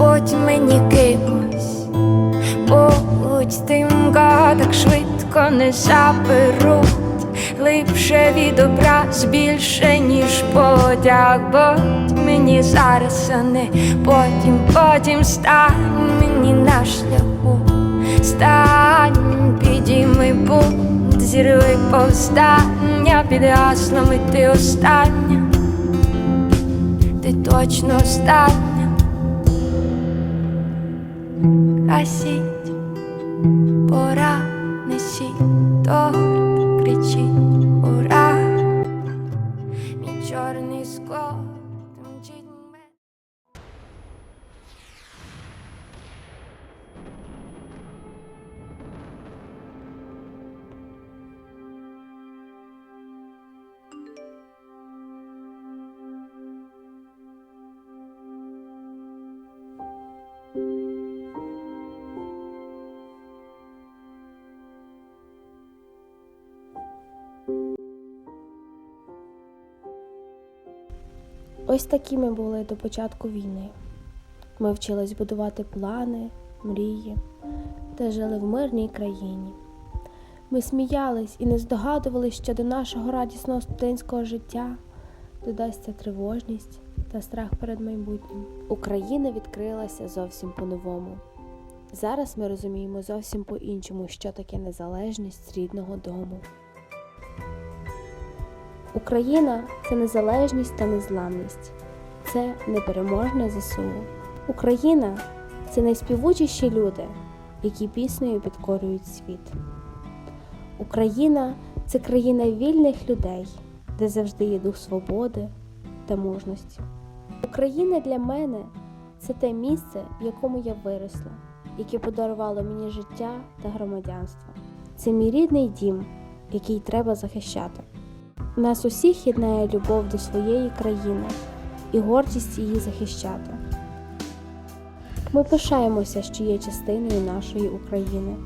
будь мені кимось, будь тим, кого так швидко не заберуть. Глибше від образ більше, ніж потяг, будь мені зараз, а не потім, потім стань мені на шляху, стань, підійми бунт, зірви повстання. Під гаслами ти остання, ти точно остання. Гасіть, пора, несіть торт, кричіть, Ось такі ми були до початку війни. Ми вчились будувати плани, мрії та жили в мирній країні. Ми сміялись і не здогадувались, що до нашого радісного студентського життя додасться тривожність та страх перед майбутнім. Україна відкрилася зовсім по-новому. Зараз ми розуміємо зовсім по-іншому, що таке незалежність рідного дому. Україна це незалежність та незламність, це непереможне ЗСУ. Україна це найспівучіші люди, які піснею підкорюють світ. Україна це країна вільних людей, де завжди є дух свободи та мужності. Україна для мене це те місце, в якому я виросла, яке подарувало мені життя та громадянство. Це мій рідний дім, який треба захищати. Нас усіх єднає любов до своєї країни і гордість її захищати. Ми пишаємося, що є частиною нашої України.